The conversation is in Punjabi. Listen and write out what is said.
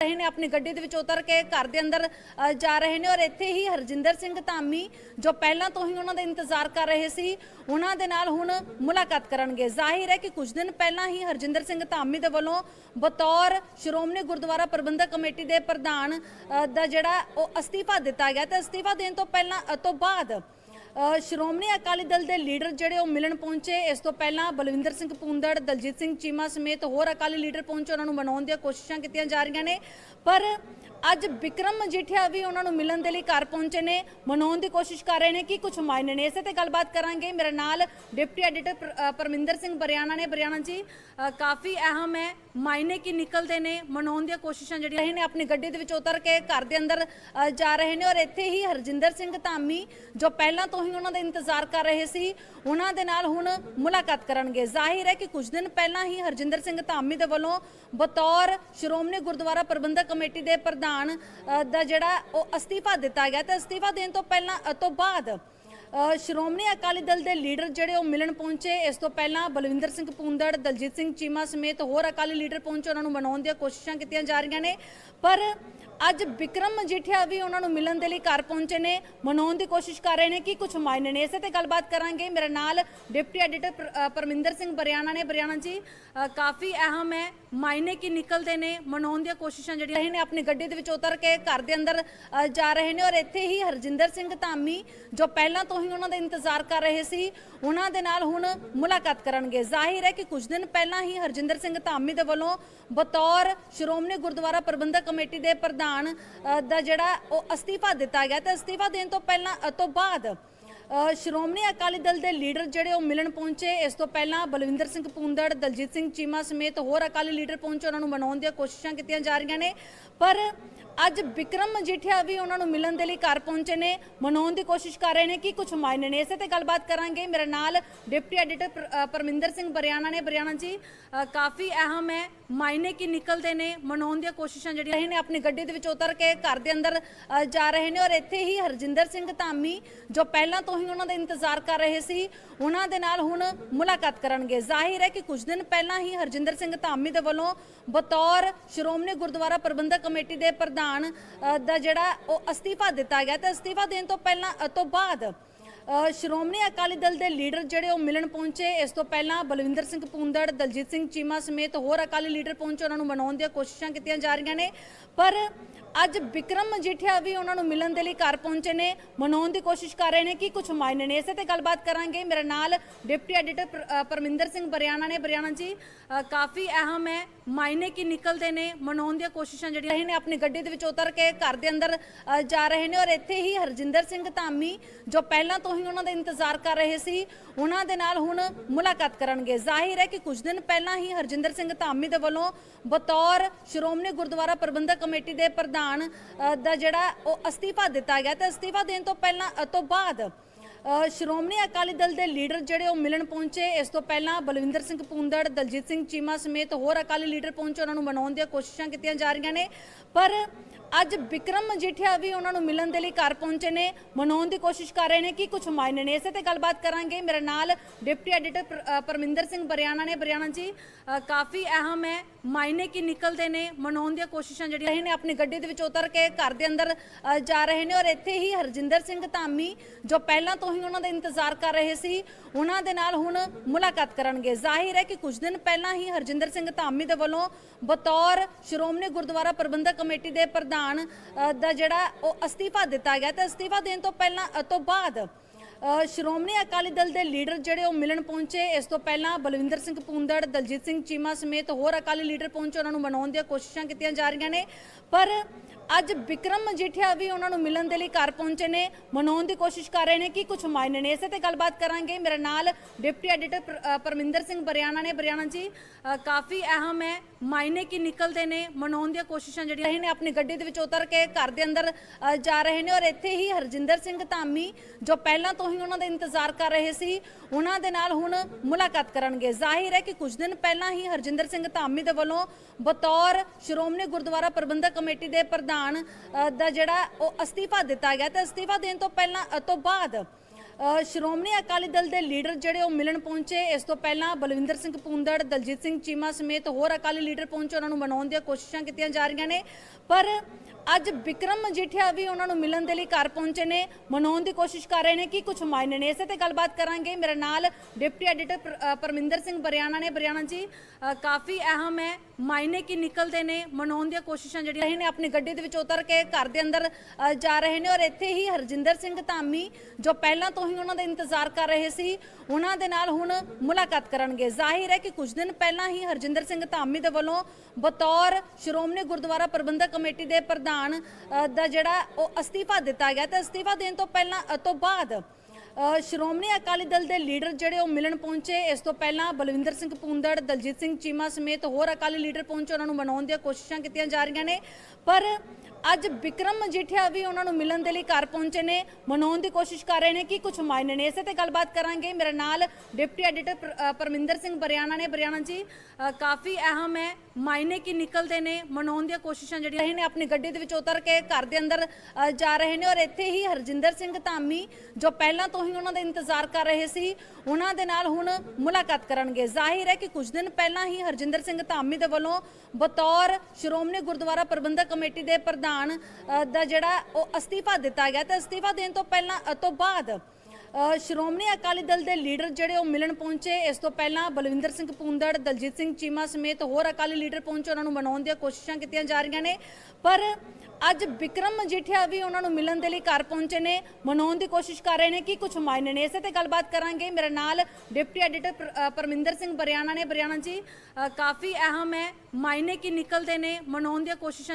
ਰਹੇ ਨੇ, ਆਪਣੀ ਗੱਡੀ ਦੇ ਵਿੱਚ ਉਤਰ ਕੇ ਘਰ ਦੇ ਅੰਦਰ ਜਾ ਰਹੇ ਨੇ ਔਰ ਇੱਥੇ ਹੀ ਹਰਜਿੰਦਰ ਸਿੰਘ ਧਾਮੀ, ਜੋ ਪਹਿਲਾਂ ਤੋਂ ਹੀ ਉਹਨਾਂ ਦਾ ਇੰਤਜ਼ਾਰ ਕਰ ਰਹੇ ਸੀ, ਉਹਨਾਂ ਦੇ ਨਾਲ ਹੁਣ ਮੁਲਾਕਾਤ ਕਰਨਗੇ। ਜ਼ਾਹਿਰ ਹੈ ਕਿ ਕੁਝ ਦਿਨ ਪਹਿਲਾਂ ਹੀ ਹਰਜਿੰਦਰ ਸਿੰਘ ਧਾਮੀ ਦੇ ਵੱਲੋਂ ਬਤੌਰ ਸ਼੍ਰੋਮਣੀ ਗੁਰਦੁਆਰਾ ਪ੍ਰਬੰਧਕ ਕਮੇਟੀ ਦੇ ਪ੍ਰਧਾਨ ਦਾ ਜਿਹੜਾ ਉਹ ਅਸਤੀਫਾ ਦਿੱਤਾ ਗਿਆ। ਤੇ ਅਸਤੀਫਾ ਦੇਣ ਤੋਂ ਪਹਿਲਾਂ ਤੋਂ ਬਾਅਦ ਸ਼੍ਰੋਮਣੀ ਅਕਾਲੀ ਦਲ ਦੇ ਲੀਡਰ ਜਿਹੜੇ ਉਹ ਮਿਲਣ ਪਹੁੰਚੇ। ਇਸ ਤੋਂ ਪਹਿਲਾਂ ਬਲਵਿੰਦਰ ਸਿੰਘ ਪੁੰਦੜ, ਦਲਜੀਤ ਸਿੰਘ ਚੀਮਾ ਸਮੇਤ ਹੋਰ ਅਕਾਲੀ ਲੀਡਰ ਪਹੁੰਚੇ। ਉਹਨਾਂ ਨੂੰ ਮਨਾਉਣ ਦੀਆਂ ਕੋਸ਼ਿਸ਼ਾਂ ਕੀਤੀਆਂ ਜਾ ਰਹੀਆਂ ਨੇ। ਪਰ ਅੱਜ ਵਿਕਰਮ ਮਜੀਠੀਆ ਵੀ ਉਹਨਾਂ ਨੂੰ ਮਿਲਣ ਦੇ ਲਈ ਘਰ ਪਹੁੰਚੇ ਨੇ। ਮਨਾਉਣ ਦੀ ਕੋਸ਼ਿਸ਼ ਕਰ ਰਹੇ ਨੇ ਕਿ ਕੁਝ ਮਾਇਨੇ ਨੇ। ਇਸੇ ਤੇ ਗੱਲਬਾਤ ਕਰਾਂਗੇ। ਮੇਰੇ ਨਾਲ ਡਿਪਟੀ ਐਡੀਟਰ ਪਰਮਿੰਦਰ ਸਿੰਘ ਬਰਿਆਣਾ ਨੇ। ਬਰਿਆਣਾ ਜੀ ਕਾਫੀ ਅਹਿਮ ਹੈ। ਮਾਇਨੇ ਕੀ ਨਿਕਲਦੇ ਨੇ? ਮਨਾਉਣ ਦੀਆਂ ਕੋਸ਼ਿਸ਼ਾਂ ਜਿਹੜੀਆਂ ਰਹੇ ਨੇ, ਆਪਣੀ ਗੱਡੀ ਦੇ ਵਿੱਚ ਉਤਰ ਕੇ ਘਰ ਦੇ ਅੰਦਰ ਜਾ ਰਹੇ ਨੇ। ਔਰ ਇੱਥੇ ਹੀ ਹਰਜਿੰਦਰ ਸਿੰਘ ਧਾਮੀ, ਜੋ ਪਹਿਲਾਂ ਤੋਂ ਹੀ ਉਹਨਾਂ ਦਾ ਇੰਤਜ਼ਾਰ ਕਰ ਰਹੇ ਸੀ। ਉਹਨਾਂ ਦੇ ਨਾਲ ਹੁਣ ਮੁਲਾਕਾਤ ਕਰਨਗੇ। ਜ਼ਾਹਿਰ ਹੈ ਕਿ ਕੁਝ ਦਿਨ ਪਹਿਲਾਂ ਹੀ ਹਰਜਿੰਦਰ ਸਿੰਘ ਧਾਮੀ ਦੇ ਵੱਲੋਂ ਬਤੌਰ ਸ਼੍ਰੋਮਣੀ ਗੁਰਦੁਆਰਾ ਪ੍ਰਬੰਧਕ ਕਮੇਟੀ ਦੇ ਪ੍ਰਧਾਨ ਦਾ ਜਿਹੜਾ ਉਹ ਅਸਤੀਫਾ ਦਿੱਤਾ ਗਿਆ ਤੇ ਅਸਤੀਫਾ ਦੇਣ ਤੋਂ ਪਹਿਲਾਂ ਤੋਂ ਬਾਅਦ ਸ਼੍ਰੋਮਣੀ ਅਕਾਲੀ ਦਲ ਦੇ ਲੀਡਰ ਜਿਹੜੇ ਉਹ ਮਿਲਣ ਪਹੁੰਚੇ। ਇਸ ਤੋਂ ਪਹਿਲਾਂ ਬਲਵਿੰਦਰ ਸਿੰਘ ਪੁੰਦੜ, ਦਲਜੀਤ ਸਿੰਘ ਚੀਮਾ ਸਮੇਤ ਹੋਰ ਅਕਾਲੀ ਲੀਡਰ ਪਹੁੰਚੇ। ਉਹਨਾਂ ਨੂੰ ਮਨਾਉਣ ਦੀਆਂ ਕੋਸ਼ਿਸ਼ਾਂ ਕੀਤੀਆਂ ਜਾ ਰਹੀਆਂ ਨੇ। ਪਰ ਅੱਜ ਵਿਕਰਮ ਮਜੀਠੀਆ ਵੀ ਉਹਨਾਂ ਨੂੰ ਮਿਲਣ ਦੇ ਲਈ ਘਰ ਪਹੁੰਚੇ ਨੇ। ਮਨਾਉਣ ਦੀ ਕੋਸ਼ਿਸ਼ ਕਰ ਰਹੇ ਨੇ ਕਿ ਕੁਝ ਮਾਇਨੇ ਨੇ। ਇਸੇ ਤੇ ਗੱਲਬਾਤ ਕਰਾਂਗੇ। ਮੇਰੇ ਨਾਲ ਡਿਪਟੀ ਐਡੀਟਰ ਪਰਮਿੰਦਰ ਸਿੰਘ ਬਰਿਆਣਾ ਨੇ। ਬਰਿਆਣਾ ਜੀ ਕਾਫੀ ਅਹਿਮ ਹੈ। ਮਾਇਨੇ ਕੀ ਨਿਕਲਦੇ ਨੇ ਮਨਾਉਣ ਦੀਆਂ ਕੋਸ਼ਿਸ਼ਾਂ ਜਿਹੜੀਆਂ ਰਹੇ ਨੇ ਆਪਣੀ ਗੱਡੀ ਦੇ ਵਿੱਚ ਉਤਰ ਕੇ ਘਰ ਦੇ ਅੰਦਰ ਅ, ਜਾ ਰਹੇ ਨੇ ਔਰ ਇੱਥੇ ਹੀ ਹਰਜਿੰਦਰ ਸਿੰਘ ਧਾਮੀ ਜੋ ਪਹਿਲਾਂ ਤੋਂ ਹੀ ਉਹਨਾਂ ਦਾ ਇੰਤਜ਼ਾਰ ਕਰ ਰਹੇ ਸੀ ਉਹਨਾਂ ਦੇ ਨਾਲ ਹੁਣ ਮੁਲਾਕਾਤ ਕਰਨਗੇ। ਜ਼ਾਹਿਰ ਹੈ ਕਿ ਕੁਝ ਦਿਨ ਪਹਿਲਾਂ ਹੀ ਹਰਜਿੰਦਰ ਸਿੰਘ ਧਾਮੀ ਦੇ ਵੱਲੋਂ ਬਤੌਰ ਸ਼੍ਰੋਮਣੀ ਗੁਰਦੁਆਰਾ ਪ੍ਰਬੰਧਕ ਕਮੇਟੀ ਦੇ ਪ੍ਰਧਾਨ ਅ, ਦਾ ਜਿਹੜਾ ਉਹ ਅਸਤੀਫਾ ਦਿੱਤਾ ਗਿਆ। ਤੇ ਅਸਤੀਫਾ ਦੇਣ ਤੋਂ ਪਹਿਲਾਂ ਅ, ਤੋਂ ਬਾਅਦ ਸ਼੍ਰੋਮਣੀ ਅਕਾਲੀ ਦਲ ਦੇ ਲੀਡਰ ਜਿਹੜੇ ਉਹ ਮਿਲਣ ਪਹੁੰਚੇ। ਇਸ ਤੋਂ ਪਹਿਲਾਂ ਬਲਵਿੰਦਰ ਸਿੰਘ ਪੁੰਦੜ, ਦਲਜੀਤ ਸਿੰਘ ਚੀਮਾ ਸਮੇਤ ਹੋਰ ਅਕਾਲੀ ਲੀਡਰ ਪਹੁੰਚੇ। ਉਹਨਾਂ ਨੂੰ ਮਨਾਉਣ ਦੀਆਂ ਕੋਸ਼ਿਸ਼ਾਂ ਕੀਤੀਆਂ ਜਾ ਰਹੀਆਂ ਨੇ। ਪਰ ਅੱਜ ਵਿਕਰਮ ਮਜੀਠੀਆ ਵੀ ਉਹਨਾਂ ਨੂੰ ਮਿਲਣ ਦੇ ਲਈ ਘਰ ਪਹੁੰਚੇ ਨੇ। ਮਨਾਉਣ ਦੀ ਕੋਸ਼ਿਸ਼ ਕਰ ਰਹੇ ਨੇ ਕਿ ਕੁਝ ਮਾਇਨੇ ਨੇ। ਇਸੇ ਤੇ ਗੱਲਬਾਤ ਕਰਾਂਗੇ। ਮੇਰੇ ਨਾਲ ਡਿਪਟੀ ਐਡੀਟਰ ਪਰਮਿੰਦਰ ਸਿੰਘ ਬਰਿਆਣਾ ਨੇ। ਬਰਿਆਣਾ ਜੀ ਕਾਫੀ ਅਹਿਮ ਹੈ। ਮਾਇਨੇ ਕੀ ਨਿਕਲਦੇ ਨੇ? ਮਨਾਉਣ ਦੀਆਂ ਕੋਸ਼ਿਸ਼ਾਂ ਜਿਹੜੀਆਂ ਰਹੇ ਨੇ, ਆਪਣੀ ਗੱਡੀ ਦੇ ਵਿੱਚ ਉਤਰ ਕੇ ਘਰ ਦੇ ਅੰਦਰ ਜਾ ਰਹੇ ਨੇ। ਔਰ ਇੱਥੇ ਹੀ ਹਰਜਿੰਦਰ ਸਿੰਘ ਧਾਮੀ, ਜੋ ਪਹਿਲਾਂ ਤੋਂ ਹੀ ਉਹਨਾਂ ਦਾ ਇੰਤਜ਼ਾਰ ਕਰ ਰਹੇ ਸੀ। ਉਹਨਾਂ ਦੇ ਨਾਲ ਹੁਣ ਮੁਲਾਕਾਤ ਕਰਨਗੇ। ਜ਼ਾਹਿਰ ਹੈ ਕਿ ਕੁਝ ਦਿਨ ਪਹਿਲਾਂ ਹੀ ਹਰਜਿੰਦਰ ਸਿੰਘ ਧਾਮੀ ਦੇ ਵੱਲੋਂ ਬਤੌਰ ਸ਼੍ਰੋਮਣੀ ਗੁਰਦੁਆਰਾ ਪ੍ਰਬੰਧਕ ਕਮੇਟੀ ਦੇ ਪ੍ਰਧਾਨ ਅ, ਦਾ ਜਿਹੜਾ ਉਹ ਅਸਤੀਫਾ ਦਿੱਤਾ ਗਿਆ। ਤੇ ਅਸਤੀਫਾ ਦੇਣ ਤੋਂ ਪਹਿਲਾਂ ਤੋਂ ਬਾਅਦ ਸ਼੍ਰੋਮਣੀ ਅਕਾਲੀ ਦਲ ਦੇ ਲੀਡਰ ਜਿਹੜੇ ਉਹ ਮਿਲਣ ਪਹੁੰਚੇ। ਇਸ ਤੋਂ ਪਹਿਲਾਂ ਬਲਵਿੰਦਰ ਸਿੰਘ ਪੁੰਦੜ, ਦਲਜੀਤ ਸਿੰਘ ਚੀਮਾ ਸਮੇਤ ਹੋਰ ਅਕਾਲੀ ਲੀਡਰ ਪਹੁੰਚੇ। ਉਹਨਾਂ ਨੂੰ ਮਨਾਉਣ ਦੀਆਂ ਕੋਸ਼ਿਸ਼ਾਂ ਕੀਤੀਆਂ ਜਾ ਰਹੀਆਂ ਨੇ। ਪਰ ਅੱਜ ਵਿਕਰਮ ਮਜੀਠੀਆ ਵੀ ਉਹਨਾਂ ਨੂੰ ਮਿਲਣ ਦੇ ਲਈ ਘਰ ਪਹੁੰਚੇ ਨੇ। ਮਨਾਉਣ ਦੀ ਕੋਸ਼ਿਸ਼ ਕਰ ਰਹੇ ਨੇ ਕਿ ਕੁਝ ਮਾਇਨੇ ਨੇ। ਇਸੇ ਤੇ ਗੱਲਬਾਤ ਕਰਾਂਗੇ। ਮੇਰੇ ਨਾਲ ਡਿਪਟੀ ਐਡੀਟਰ ਪਰਮਿੰਦਰ ਸਿੰਘ ਬਰਿਆਣਾ ਨੇ। ਬਰਿਆਣਾ ਜੀ ਕਾਫੀ ਅਹਿਮ ਹੈ। ਮਾਇਨੇ ਕੀ ਨਿਕਲਦੇ ਨੇ? ਮਨਾਉਣ ਦੀਆਂ ਕੋਸ਼ਿਸ਼ਾਂ ਜਿਹੜੀਆਂ ਰਹੇ ਨੇ, ਆਪਣੀ ਗੱਡੀ ਦੇ ਵਿੱਚ ਉਤਰ ਕੇ ਘਰ ਦੇ ਅੰਦਰ ਜਾ ਰਹੇ ਨੇ। ਔਰ ਇੱਥੇ ਹੀ ਹਰਜਿੰਦਰ ਸਿੰਘ ਧਾਮੀ, ਜੋ ਪਹਿਲਾਂ ਤੋਂ ਹੀ ਉਹਨਾਂ ਦਾ ਇੰਤਜ਼ਾਰ ਕਰ ਰਹੇ ਸੀ। ਉਹਨਾਂ ਦੇ ਨਾਲ ਹੁਣ ਮੁਲਾਕਾਤ ਕਰਨਗੇ। ਜ਼ਾਹਿਰ ਹੈ ਕਿ ਕੁਝ ਦਿਨ ਪਹਿਲਾਂ ਹੀ ਹਰਜਿੰਦਰ ਸਿੰਘ ਧਾਮੀ ਦੇ ਵੱਲੋਂ ਬਤੌਰ ਸ਼੍ਰੋਮਣੀ ਗੁਰਦੁਆਰਾ ਪ੍ਰਬੰਧਕ ਕਮੇਟੀ ਦੇ ਪ੍ਰਧਾਨ ਦਾ ਜਿਹੜਾ ਉਹ ਅਸਤੀਫਾ ਦਿੱਤਾ ਗਿਆ ਤੇ ਅਸਤੀਫਾ ਦੇਣ ਤੋਂ ਪਹਿਲਾਂ ਤੋਂ ਬਾਅਦ ਸ਼੍ਰੋਮਣੀ ਅਕਾਲੀ ਦਲ ਦੇ ਲੀਡਰ ਜਿਹੜੇ ਉਹ ਮਿਲਣ ਪਹੁੰਚੇ। ਇਸ ਤੋਂ ਪਹਿਲਾਂ ਬਲਵਿੰਦਰ ਸਿੰਘ ਪੁੰਦੜ, ਦਲਜੀਤ ਸਿੰਘ ਚੀਮਾ ਸਮੇਤ ਹੋਰ ਅਕਾਲੀ ਲੀਡਰ ਪਹੁੰਚੇ। ਉਹਨਾਂ ਨੂੰ ਮਨਾਉਣ ਦੀਆਂ ਕੋਸ਼ਿਸ਼ਾਂ ਕੀਤੀਆਂ ਜਾ ਰਹੀਆਂ ਨੇ। ਪਰ ਅੱਜ ਵਿਕਰਮ ਮਜੀਠੀਆ ਵੀ ਉਹਨਾਂ ਨੂੰ ਮਿਲਣ ਦੇ ਲਈ ਘਰ ਪਹੁੰਚੇ ਨੇ। ਮਨਾਉਣ ਦੀ ਕੋਸ਼ਿਸ਼ ਕਰ ਰਹੇ ਨੇ ਕਿ ਕੁਝ ਮਾਇਨੇ ਨੇ। ਇਸੇ ਤੇ ਗੱਲਬਾਤ ਕਰਾਂਗੇ। ਮੇਰੇ ਨਾਲ ਡਿਪਟੀ ਐਡੀਟਰ ਪਰਮਿੰਦਰ ਸਿੰਘ ਬਰਿਆਣਾ ਨੇ। ਬਰਿਆਣਾ ਜੀ ਕਾਫੀ ਅਹਿਮ ਹੈ। ਮਾਇਨੇ ਕੀ ਨਿਕਲਦੇ ਨੇ? ਮਨਾਉਣ ਦੀਆਂ ਕੋਸ਼ਿਸ਼ਾਂ ਜਿਹੜੀਆਂ ਨੇ। ਆਪਣੀ ਗੱਡੀ ਦੇ ਵਿੱਚ ਉਤਰ ਕੇ ਘਰ ਦੇ ਅੰਦਰ ਜਾ ਰਹੇ ਨੇ। ਔਰ ਇੱਥੇ ਹੀ ਹਰਜਿੰਦਰ ਸਿੰਘ ਧਾਮੀ, ਜੋ ਪਹਿਲਾਂ ਤੋਂ ਹੀ ਉਹਨਾਂ ਦਾ ਇੰਤਜ਼ਾਰ ਕਰ ਰਹੇ ਸੀ, ਉਹਨਾਂ ਦੇ ਨਾਲ ਹੁਣ ਮੁਲਾਕਾਤ ਕਰਨਗੇ। ਜ਼ਾਹਿਰ ਹੈ ਕਿ ਕੁਝ ਦਿਨ ਪਹਿਲਾਂ ਹੀ ਹਰਜਿੰਦਰ ਸਿੰਘ ਧਾਮੀ ਦੇ ਵੱਲੋਂ ਬਤੌਰ ਸ਼੍ਰੋਮਣੀ ਗੁਰਦੁਆਰਾ ਪ੍ਰਬੰਧਕ ਕਮੇਟੀ ਦੇ ਪ੍ਰਧਾਨ ਅ, ਦਾ ਜਿਹੜਾ ਉਹ ਅਸਤੀਫਾ ਦਿੱਤਾ ਗਿਆ। ਤੇ ਅਸਤੀਫਾ ਦੇਣ ਤੋਂ ਪਹਿਲਾਂ ਅ, ਤੋਂ ਬਾਅਦ ਸ਼੍ਰੋਮਣੀ ਅਕਾਲੀ ਦਲ ਦੇ ਲੀਡਰ ਜਿਹੜੇ ਉਹ ਮਿਲਣ ਪਹੁੰਚੇ। ਇਸ ਤੋਂ ਪਹਿਲਾਂ ਬਲਵਿੰਦਰ ਸਿੰਘ ਪੁੰਦੜ, ਦਲਜੀਤ ਸਿੰਘ ਚੀਮਾ ਸਮੇਤ ਹੋਰ ਅਕਾਲੀ ਲੀਡਰ ਪਹੁੰਚੇ। ਉਹਨਾਂ ਨੂੰ ਮਨਾਉਣ ਦੀਆਂ ਕੋਸ਼ਿਸ਼ਾਂ ਕੀਤੀਆਂ ਜਾ ਰਹੀਆਂ ਨੇ। ਪਰ ਅੱਜ ਵਿਕਰਮ ਮਜੀਠੀਆ ਵੀ ਉਹਨਾਂ ਨੂੰ ਮਿਲਣ ਦੇ ਲਈ ਘਰ ਪਹੁੰਚੇ ਨੇ। ਮਨਾਉਣ ਦੀ ਕੋਸ਼ਿਸ਼ ਕਰ ਰਹੇ ਨੇ ਕਿ ਕੁਝ ਮਾਇਨੇ ਨੇ। ਇਸੇ ਤੇ ਗੱਲਬਾਤ ਕਰਾਂਗੇ। ਮੇਰੇ ਨਾਲ ਡਿਪਟੀ ਐਡੀਟਰ ਪਰਮਿੰਦਰ ਸਿੰਘ ਬਰਿਆਣਾ ਨੇ। ਬਰਿਆਣਾ ਜੀ ਕਾਫੀ ਅਹਿਮ ਹੈ। ਮਾਇਨੇ ਕੀ ਨਿਕਲਦੇ ਨੇ, ਮਨਾਉਣ ਦੀਆਂ ਕੋਸ਼ਿਸ਼ਾਂ ਜਿਹੜੀਆਂ ਰਹੇ ਨੇ ਆਪਣੀ ਗੱਡੀ ਦੇ ਵਿੱਚ ਉਤਰ ਕੇ ਘਰ ਦੇ ਅੰਦਰ ਜਾ ਰਹੇ ਨੇ। ਔਰ ਇੱਥੇ ਹੀ ਹਰਜਿੰਦਰ ਸਿੰਘ ਧਾਮੀ, ਜੋ ਪਹਿਲਾਂ ਤੋਂ ਹੀ ਉਹਨਾਂ ਦਾ ਇੰਤਜ਼ਾਰ ਕਰ ਰਹੇ ਸੀ। ਉਹਨਾਂ ਦੇ ਨਾਲ ਹੁਣ ਮੁਲਾਕਾਤ ਕਰਨਗੇ। ਜ਼ਾਹਿਰ ਹੈ ਕਿ ਕੁਝ ਦਿਨ ਪਹਿਲਾਂ ਹੀ ਹਰਜਿੰਦਰ ਸਿੰਘ ਧਾਮੀ ਦੇ ਵੱਲੋਂ ਬਤੌਰ ਸ਼੍ਰੋਮਣੀ ਗੁਰਦੁਆਰਾ ਪ੍ਰਬੰਧਕ ਕਮੇਟੀ ਦੇ ਪ੍ਰਧਾਨ ਦਾ ਜਿਹੜਾ ਉਹ ਅਸਤੀਫਾ ਦਿੱਤਾ ਗਿਆ ਤੇ ਅਸਤੀਫਾ ਦੇਣ ਤੋਂ ਪਹਿਲਾਂ ਤੋਂ ਬਾਅਦ ਅ, ਸ਼੍ਰੋਮਣੀ ਅਕਾਲੀ ਦਲ ਦੇ ਲੀਡਰ ਜਿਹੜੇ ਉਹ ਮਿਲਣ ਪਹੁੰਚੇ। ਇਸ ਤੋਂ ਪਹਿਲਾਂ ਬਲਵਿੰਦਰ ਸਿੰਘ ਪੁੰਦੜ ਦਲਜੀਤ ਸਿੰਘ ਚੀਮਾ ਸਮੇਤ ਹੋਰ ਅਕਾਲੀ ਲੀਡਰ ਪਹੁੰਚੇ। ਉਹਨਾਂ ਨੂੰ ਮਨਾਉਣ ਦੀਆਂ ਕੋਸ਼ਿਸ਼ਾਂ ਕੀਤੀਆਂ ਜਾ ਰਹੀਆਂ ਨੇ। ਪਰ ਅੱਜ ਵਿਕਰਮ ਮਜੀਠੀਆ ਵੀ ਉਹਨਾਂ ਨੂੰ ਮਿਲਣ ਦੇ ਲਈ ਘਰ ਪਹੁੰਚੇ ਨੇ, ਮਨਾਉਣ ਦੀ ਕੋਸ਼ਿਸ਼ ਕਰ ਰਹੇ ਨੇ ਕਿ ਕੁਝ ਮਾਇਨੇ ਨੇ। ਇਸੇ ਤੇ ਗੱਲਬਾਤ ਕਰਾਂਗੇ। ਮੇਰੇ ਨਾਲ ਡਿਪਟੀ ਐਡੀਟਰ ਪਰਮਿੰਦਰ ਸਿੰਘ ਬਰਿਆਣਾ ਨੇ। ਬਰਿਆਣਾ ਜੀ ਕਾਫੀ ਅਹਿਮ ਹੈ। ਮਾਇਨੇ ਕੀ ਨਿਕਲਦੇ ਨੇ, ਮਨਾਉਣ ਦੀਆਂ ਕੋਸ਼ਿਸ਼ਾਂ ਜਿਹੜੀਆਂ ਰਹੇ ਨੇ, ਆਪਣੀ ਗੱਡੀ ਦੇ ਵਿੱਚ ਉਤਰ ਕੇ ਘਰ ਦੇ ਅੰਦਰ ਜਾ ਰਹੇ ਨੇ। ਔਰ ਇੱਥੇ ਹੀ ਹਰਜਿੰਦਰ ਸਿੰਘ ਧਾਮੀ, ਜੋ ਪਹਿਲਾਂ ਤੋਂ ਹੀ ਉਹਨਾਂ ਦਾ ਇੰਤਜ਼ਾਰ ਕਰ ਰਹੇ ਸੀ, ਉਹਨਾਂ ਦੇ ਨਾਲ ਹੁਣ ਮੁਲਾਕਾਤ ਕਰਨਗੇ। ਜ਼ਾਹਿਰ ਹੈ ਕਿ ਕੁਝ ਦਿਨ ਪਹਿਲਾਂ ਹੀ ਹਰਜਿੰਦਰ ਸਿੰਘ ਧਾਮੀ ਦੇ ਵੱਲੋਂ ਬਤੌਰ ਸ਼੍ਰੋਮਣੀ ਗੁਰਦੁਆਰਾ ਪ੍ਰਬੰਧਕ ਕਮੇਟੀ ਦੇ ਪ੍ਰਧਾਨ ਅ, ਦਾ ਜਿਹੜਾ ਉਹ ਅਸਤੀਫਾ ਦਿੱਤਾ ਗਿਆ। ਤੇ ਅਸਤੀਫਾ ਦੇਣ ਤੋਂ ਪਹਿਲਾਂ ਤੋਂ ਬਾਅਦ ਸ਼੍ਰੋਮਣੀ ਅਕਾਲੀ ਦਲ ਦੇ ਲੀਡਰ ਜਿਹੜੇ ਉਹ ਮਿਲਣ ਪਹੁੰਚੇ। ਇਸ ਤੋਂ ਪਹਿਲਾਂ ਬਲਵਿੰਦਰ ਸਿੰਘ ਪੁੰਦੜ, ਦਲਜੀਤ ਸਿੰਘ ਚੀਮਾ ਸਮੇਤ ਹੋਰ ਅਕਾਲੀ ਲੀਡਰ ਪਹੁੰਚੇ। ਉਹਨਾਂ ਨੂੰ ਮਨਾਉਣ ਦੀਆਂ ਕੋਸ਼ਿਸ਼ਾਂ ਕੀਤੀਆਂ ਜਾ ਰਹੀਆਂ ਨੇ। ਪਰ ਅੱਜ ਵਿਕਰਮ ਮਜੀਠੀਆ ਵੀ ਉਹਨਾਂ ਨੂੰ ਮਿਲਣ ਦੇ ਲਈ ਘਰ ਪਹੁੰਚੇ ਨੇ। ਮਨਾਉਣ ਦੀ ਕੋਸ਼ਿਸ਼ ਕਰ ਰਹੇ ਨੇ ਕਿ ਕੁਝ ਮਾਇਨੇ ਨੇ। ਇਸੇ ਤੇ ਗੱਲਬਾਤ ਕਰਾਂਗੇ। ਮੇਰੇ ਨਾਲ ਡਿਪਟੀ ਐਡੀਟਰ ਪਰਮਿੰਦਰ ਸਿੰਘ ਬਰਿਆਣਾ ਨੇ। ਬਰਿਆਣਾ ਜੀ ਕਾਫੀ ਅਹਿਮ ਹੈ। ਮਾਇਨੇ ਕੀ ਨਿਕਲਦੇ ਨੇ? ਮਨਾਉਣ ਦੀਆਂ ਕੋਸ਼ਿਸ਼ਾਂ ਜਿਹੜੀਆਂ ਰਹੇ ਨੇ, ਆਪਣੀ ਗੱਡੀ ਦੇ ਵਿੱਚ ਉਤਰ ਕੇ ਘਰ ਦੇ ਅੰਦਰ ਜਾ ਰਹੇ ਨੇ। ਔਰ ਇੱਥੇ ਹੀ ਹਰਜਿੰਦਰ ਸਿੰਘ ਧਾਮੀ, ਜੋ ਪਹਿਲਾਂ ਤੋਂ ਹੀ ਉਹਨਾਂ ਦਾ ਇੰਤਜ਼ਾਰ ਕਰ ਰਹੇ ਸੀ। ਉਹਨਾਂ ਦੇ ਨਾਲ ਹੁਣ ਮੁਲਾਕਾਤ ਕਰਨਗੇ। ਜ਼ਾਹਿਰ ਹੈ ਕਿ ਕੁਝ ਦਿਨ ਪਹਿਲਾਂ ਹੀ ਹਰਜਿੰਦਰ ਸਿੰਘ ਧਾਮੀ ਦੇ ਵੱਲੋਂ ਬਤੌਰ ਸ਼੍ਰੋਮਣੀ ਗੁਰਦੁਆਰਾ ਪ੍ਰਬੰਧਕ ਕਮੇਟੀ ਦੇ ਪ੍ਰਧਾਨ ਦਾ ਜਿਹੜਾ ਉਹ ਅਸਤੀਫਾ ਦਿੱਤਾ ਗਿਆ। ਤੇ ਅਸਤੀਫਾ ਦੇਣ ਤੋਂ ਪਹਿਲਾਂ ਤੋਂ ਬਾਅਦ ਸ਼੍ਰੋਮਣੀ ਅਕਾਲੀ ਦਲ ਦੇ ਲੀਡਰ ਜਿਹੜੇ ਉਹ ਮਿਲਣ ਪਹੁੰਚੇ। ਇਸ ਤੋਂ ਪਹਿਲਾਂ ਬਲਵਿੰਦਰ ਸਿੰਘ ਪੁੰਦੜ, ਦਲਜੀਤ ਸਿੰਘ ਚੀਮਾ ਸਮੇਤ ਹੋਰ ਅਕਾਲੀ ਲੀਡਰ ਪਹੁੰਚੇ। ਉਹਨਾਂ ਨੂੰ ਮਨਾਉਣ ਦੀਆਂ ਕੋਸ਼ਿਸ਼ਾਂ ਕੀਤੀਆਂ ਜਾ ਰਹੀਆਂ ਨੇ। ਪਰ ਅੱਜ ਵਿਕਰਮ ਮਜੀਠੀਆ ਵੀ ਉਹਨਾਂ ਨੂੰ ਮਿਲਣ ਦੇ ਲਈ ਘਰ ਪਹੁੰਚੇ ਨੇ, ਮਨਾਉਣ ਦੀ ਕੋਸ਼ਿਸ਼ ਕਰ ਰਹੇ ਨੇ ਕਿ ਕੁਝ ਮਾਇਨੇ ਨੇ। ਇਸੇ ਤੇ ਗੱਲਬਾਤ ਕਰਾਂਗੇ। ਮੇਰੇ ਨਾਲ ਡਿਪਟੀ ਐਡੀਟਰ ਪਰਮਿੰਦਰ ਸਿੰਘ ਬਰਿਆਣਾ ਨੇ। ਬਰਿਆਣਾ ਜੀ ਕਾਫੀ ਅਹਿਮ ਹੈ। ਮਾਇਨੇ ਕੀ ਨਿਕਲਦੇ ਨੇ, ਮਨਾਉਣ ਦੀਆਂ ਕੋਸ਼ਿਸ਼ਾਂ